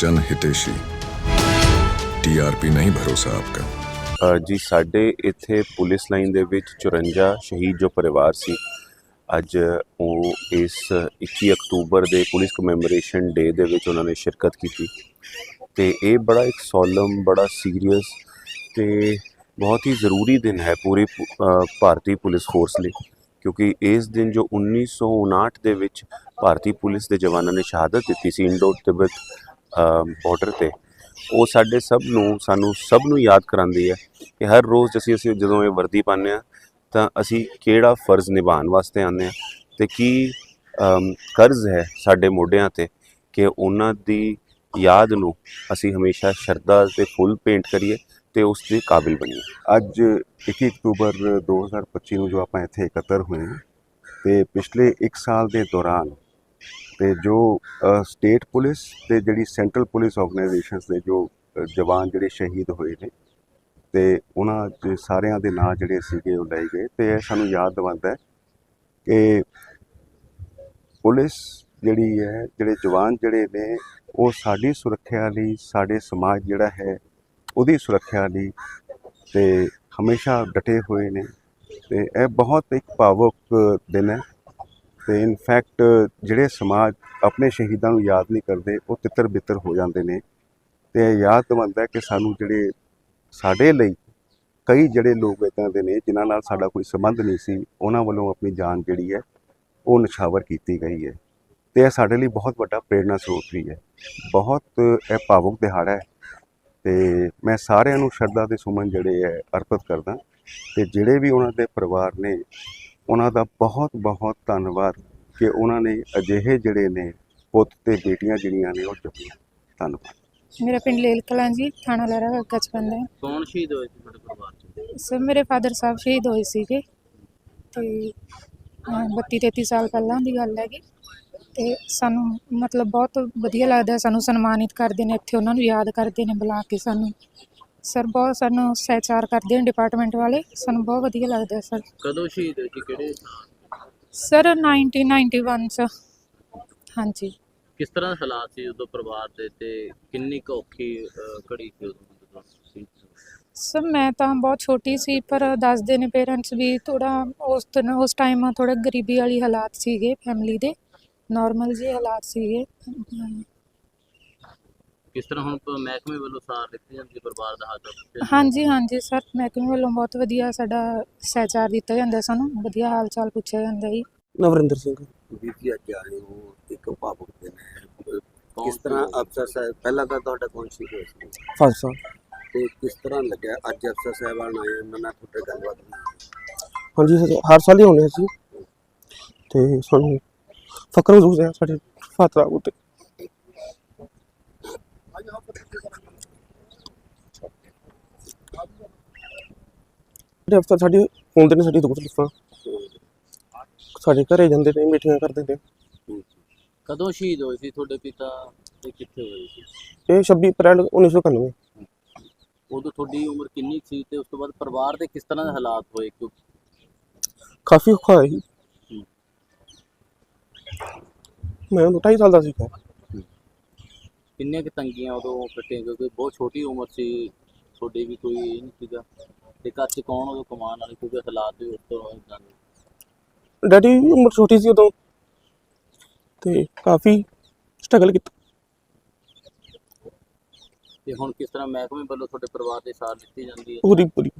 ਜਨ ਹਿਤੇਸ਼ੀ। ਟੀਆਰਪੀ ਨਹੀਂ ਭਰੋਸਾ ਆਪਕਾ। ਜੀ, ਸਾਡੇ ਇੱਥੇ ਪੁਲਿਸ ਲਾਈਨ ਦੇ ਵਿੱਚ 54 ਸ਼ਹੀਦ ਜੋ ਪਰਿਵਾਰ ਸੀ, ਅੱਜ ਉਹ ਇਸ 21 ਅਕਤੂਬਰ ਦੇ ਪੁਲਿਸ ਕਮੈਮੋਰੇਸ਼ਨ ਡੇ ਦੇ ਵਿੱਚ ਉਹਨਾਂ ਨੇ ਸ਼ਿਰਕਤ ਕੀਤੀ। ਤੇ ਇਹ ਬੜਾ ਇੱਕ ਸੋਲਮ ਬੜਾ ਸੀਰੀਅਸ ਤੇ ਬਹੁਤ ਹੀ ਜ਼ਰੂਰੀ ਦਿਨ ਹੈ ਪੂਰੀ ਭਾਰਤੀ ਪੁਲਿਸ ਫੋਰਸ ਲਈ। ਕਿਉਂਕਿ ਇਸ ਦਿਨ ਜੋ 1959 ਦੇ ਵਿੱਚ ਭਾਰਤੀ ਪੁਲਿਸ ਦੇ ਜਵਾਨਾਂ ਨੇ ਸ਼ਹਾਦਤ ਦਿੱਤੀ ਸੀ ਇੰਡੋ ਤਿੱਬਤ ਬਾਰਡਰ ਤੇ, ਉਹ ਸਾਡੇ ਸਭ ਨੂੰ, ਸਾਨੂੰ ਸਭ ਨੂੰ ਯਾਦ ਕਰਾਉਂਦੀ ਹੈ ਕਿ ਹਰ ਰੋਜ਼ ਅਸੀਂ ਅਸੀਂ ਜਦੋਂ ਇਹ ਵਰਦੀ ਪਾਉਂਦੇ ਹਾਂ, ਤਾਂ ਅਸੀਂ ਕਿਹੜਾ ਫਰਜ਼ ਨਿਭਾਉਣ ਵਾਸਤੇ ਆਉਂਦੇ ਹਾਂ ਤੇ ਕੀ ਕਰਜ਼ ਹੈ ਸਾਡੇ ਮੋਢਿਆਂ ਤੇ ਕਿ ਉਹਨਾਂ ਦੀ ਯਾਦ ਨੂੰ ਅਸੀਂ ਹਮੇਸ਼ਾ ਸ਼ਰਧਾ ਤੇ ਫੁੱਲ ਪੇਂਟ ਕਰੀਏ ਤੇ ਉਸ ਦੇ ਕਾਬਿਲ ਬਣੀਏ। ਅੱਜ 21 ਅਕਤੂਬਰ 2025 ਨੂੰ ਜੋ ਆਪਾਂ ਇੱਥੇ ਇਕੱਤਰ ਹੋਏ ਹਾਂ ਤੇ ਪਿਛਲੇ 1 ਸਾਲ ਦੇ ਦੌਰਾਨ ਤੇ ਜੋ ਸਟੇਟ ਪੁਲਿਸ ਤੇ ਜਿਹੜੀ ਸੈਂਟਰਲ ਪੁਲਿਸ ਆਰਗੇਨਾਈਜੇਸ਼ਨਸ ਦੇ ਜੋ ਜਵਾਨ ਜਿਹੜੇ ਸ਼ਹੀਦ ਹੋਏ ਨੇ, ਤੇ ਉਹਨਾਂ ਦੇ ਸਾਰਿਆਂ ਦੇ ਨਾਂ ਜਿਹੜੇ ਸੀਗੇ ਉਹ ਲਏ ਗਏ ਤੇ ਇਹ ਸਾਨੂੰ ਯਾਦ ਦਿਵਾਉਂਦਾ ਹੈ ਕਿ ਪੁਲਿਸ ਜਿਹੜੀ ਹੈ, ਜਿਹੜੇ ਜਵਾਨ ਜਿਹੜੇ ਨੇ, ਉਹ ਸਾਡੀ ਸੁਰੱਖਿਆ ਲਈ, ਸਾਡੇ ਸਮਾਜ ਜਿਹੜਾ ਹੈ, ਉਹਦੀ ਸੁਰੱਖਿਆ ਲਈ ਤੇ ਹਮੇਸ਼ਾ ਡਟੇ ਹੋਏ ਨੇ ਤੇ ਇਹ ਬਹੁਤ ਇੱਕ ਭਾਵੁਕ ਦਿਨ ਹੈ। ਤੇ ਇਨਫੈਕਟ ਜਿਹੜੇ ਸਮਾਜ ਆਪਣੇ ਸ਼ਹੀਦਾਂ ਨੂੰ ਯਾਦ ਨਹੀਂ ਕਰਦੇ, ਉਹ ਤਿੱਤਰ ਬਿੱਤਰ ਹੋ ਜਾਂਦੇ ਨੇ। ਤੇ ਯਾਦ ਦਿਵਾਉਂਦਾ ਕਿ ਸਾਨੂੰ ਜਿਹੜੇ ਸਾਡੇ ਲਈ ਕਈ ਜਿਹੜੇ ਲੋਕ ਇੱਦਾਂ ਦੇ ਨੇ, ਜਿਨ੍ਹਾਂ ਨਾਲ ਸਾਡਾ ਕੋਈ ਸੰਬੰਧ ਨਹੀਂ ਸੀ, ਉਹਨਾਂ ਵੱਲੋਂ ਆਪਣੀ ਜਾਨ ਜਿਹੜੀ ਹੈ, ਉਹ ਨਿਛਾਵਰ ਕੀਤੀ ਗਈ ਹੈ। ਤੇ ਇਹ ਸਾਡੇ ਲਈ ਬਹੁਤ ਵੱਡਾ ਪ੍ਰੇਰਨਾ ਸਰੋਤ ਵੀ ਹੈ। ਬਹੁਤ ਇਹ ਭਾਵੁਕ ਦਿਹਾੜਾ ਹੈ। ਤੇ ਮੈਂ ਸਾਰਿਆਂ ਨੂੰ ਸ਼ਰਧਾ ਦੇ ਸੁਮਨ ਜਿਹੜੇ ਹੈ, ਅਰਪਿਤ ਕਰਦਾ। ਤੇ ਜਿਹੜੇ ਵੀ ਉਹਨਾਂ ਦੇ ਪਰਿਵਾਰ ਨੇ ਉਹਨਾਂ ਦਾ ਬਹੁਤ ਬਹੁਤ ਧੰਨਵਾਦ ਕਿ ਉਹਨਾਂ ਨੇ ਅਜਿਹੇ ਜਿਹੜੇ ਨੇ ਪੁੱਤ ਤੇ ਬੇਟੀਆਂ ਜਿਹੜੀਆਂ ਨੇ ਉਹ ਜੰਮੀਆਂ ਧੰਨਵਾਦ। ਮੇਰਾ ਪਿੰਡ ਲੇਲ ਕਲਾਂ ਜੀ ਥਾਣਾ ਲਹਿਰਾ ਪੈਂਦਾ ਹੈ। ਕੌਣ ਸ਼ਹੀਦ ਹੋਏ ਸੀ ਤੁਹਾਡੇ ਪਰਿਵਾਰ ਚ? ਸਰ ਮੇਰੇ ਫਾਦਰ ਸਾਹਿਬ ਸ਼ਹੀਦ ਹੋਏ ਸੀਗੇ। ਤੇ 32 33 ਸਾਲ ਪਹਿਲਾਂ ਦੀ ਗੱਲ ਹੈਗੀ। ਤੇ ਸਾਨੂੰ ਮਤਲਬ ਬਹੁਤ ਵਧੀਆ ਲੱਗਦਾ ਸਾਨੂੰ ਸਨਮਾਨਿਤ ਕਰਦੇ ਨੇ ਇੱਥੇ ਉਹਨਾਂ ਨੂੰ ਯਾਦ ਕਰਦੇ ਨੇ ਬੁਲਾ ਕੇ ਸਾਨੂੰ ਸਰ ਬਹੁਤ ਸਾਨੂੰ ਸਹਿਚਾਰ ਕਰਦੇ ਨੇ ਡਿਪਾਰਟਮੈਂਟ ਵਾਲੇ। ਸਾਨੂੰ ਬਹੁਤ ਵਧੀਆ ਲੱਗਦਾ ਸਰ ਕਦੋਂ ਸ਼ਹੀਦ ਹੋਏ ਸੀ? ਕਿਹੜੇ? ਸਰ 1991 ਚ ਹਾਂਜੀ। ਕਿਸ ਤਰ੍ਹਾਂ ਦੇ ਹਾਲਾਤ ਸੀ ਉਦੋਂ ਪਰਿਵਾਰ ਦੇ ਤੇ ਕਿੰਨੀ ਕੁ ਔਖੀ ਅਹ, ਘੜੀ ਸੀ ਉਦੋਂ ਜਦੋਂ ਸ਼ਹੀਦ ਹੋਏ? ਸਰ ਮੈਂ ਤਾਂ ਬਹੁਤ ਛੋਟੀ ਸੀ ਪਰ ਦੱਸਦੇ ਨੇ ਪੇਰੈਂਟਸ ਵੀ ਥੋੜਾ ਉਸ ਦਿਨ ਉਸ ਟਾਈਮ ਥੋੜਾ ਗਰੀਬੀ ਵਾਲੀ ਹਾਲਾਤ ਸੀਗੇ ਫੈਮਿਲੀ ਦੇ। ਨਾਰਮਲ ਜਿਹੇ ਹਾਲਾਤ ਸੀਗੇ। ਅਮ, ਕਿਸ ਤਰ੍ਹਾਂ ਹੁਣ ਪ- ਮਹਿਕਮੇ ਵੱਲੋਂ ਸਾਰ ਦਿੱਤੀ ਜਾਂਦੀ ਹੈ ਪਰਿਵਾਰ ਦਾ ਹਾਲ ਚਾਲ ਹਾਂਜੀ ਹਾਂਜੀ ਸਰ ਮਹਿਕਮੇ ਵੱਲੋਂ ਬਹੁਤ ਵਧੀਆ ਸਾਡਾ ਸਹਿਚਾਰ ਦਿੱਤਾ ਜਾਂਦਾ ਸਾਨੂੰ ਵਧੀਆ ਹਾਲ ਚਾਲ ਪੁੱਛਿਆ ਜਾਂਦਾ ਜੀ। ਨਵਰਿੰਦਰ ਸਿੰਘ। ਵੀਰ ਜੀ ਅੱਜ ਆਏ ਹੋ ਇੱਕ ਭਾਵੁਕ ਦਿਨ ਹੈ ਕਿਸ ਤਰ੍ਹਾਂ? ਅਫਸਰ ਸਾਹਿਬ ਪਹਿਲਾਂ ਤਾਂ ਤੁਹਾਡਾ ਕੌਣ ਸੀ? ਫਾਸਾ ਤੇ ਕਿਸ ਤਰ੍ਹਾਂ ਲੱਗਿਆ ਅੱਜ ਅਫਸਰ ਸਾਹਿਬਾਨ ਆਏ ਉਹਨਾਂ ਨਾਲ ਤੁਹਾਡੇ ਗੱਲਬਾਤ ਹੋਈ ਹਾਂਜੀ ਸਰ ਹਰ ਸਾਲ ਹੀ ਆਉਂਦੇ ਅਸੀਂ। ਤੇ ਸਾਨੂੰ ਫਕਰ ਮਹਿਸੂਸ ਹੈ ਸਾਡੇ ਫਾਤਰਾ ਉਤੇ ਜਿਹੜੇ ਅਫਸਰ ਸਾਡੀ ਹੁੰਦੇ ਨੇ ਸਾਡੀ ਦੁੱਖ ਤਕਲੀਫਾਂ। ਸਾਡੇ ਘਰੇ ਜਾਂਦੇ ਨੇ ਮੀਟਿੰਗਾਂ ਕਰਦੇ ਨੇ ਕਦੋਂ ਸ਼ਹੀਦ ਹੋਏ ਸੀ ਤੁਹਾਡੇ ਪਿਤਾ ਤੇ ਕਿੱਥੇ ਹੋਏ ਸੀ? ਇਹ 26 ਅਪ੍ਰੈਲ 1991 ਉਦੋਂ ਤੁਹਾਡੀ ਉਮਰ ਕਿੰਨੀ ਕੁ ਸੀ ਤੇ ਉਸ ਤੋਂ ਬਾਅਦ ਪਰਿਵਾਰ ਦੇ ਕਿਸ ਤਰ੍ਹਾਂ ਦੇ ਹਾਲਾਤ ਹੋਏ? ਕਿਉਂ? ਕਾਫੀ ਔਖਾ ਸੀ ਮੈਂ ਉਦੋਂ ਢਾਈ ਸਾਲ ਦਾ ਸੀ ਕਿੰਨੀਆਂ ਕੁ ਤੰਗੀਆਂ ਉਦੋਂ ਕੱਟੀਆਂ? ਕਿਉਂਕਿ ਬਹੁਤ ਛੋਟੀ ਉਮਰ ਸੀ ਤੁਹਾਡੀ ਵੀ ਕੋਈ ਇਹ ਨਹੀਂ ਸੀਗਾ। ਤੇ ਘਰ 'ਚ ਕੌਣ ਉਦੋਂ ਕਮਾਉਣ ਵਾਲੇ? ਕਿਉਂਕਿ ਹਾਲਾਤ ਵੀ ਉਸ ਤੋਂ ਇਦਾਂ ਦੇ ਡੈਡੀ ਦੀ ਉਮਰ ਛੋਟੀ ਸੀ ਉਦੋਂ। ਤੇ ਕਾਫੀ ਸਟਰਗਲ ਕੀਤਾ। ਤੇ ਹੁਣ ਕਿਸ ਤਰ੍ਹਾਂ ਮਹਿਕਮੇ ਵੱਲੋਂ ਤੁਹਾਡੇ ਪਰਿਵਾਰ ਦੇ ਸਾਥ ਦਿੱਤੀ ਜਾਂਦੀ ਹੈ? ਪੂਰੀ ਪੂਰੀ।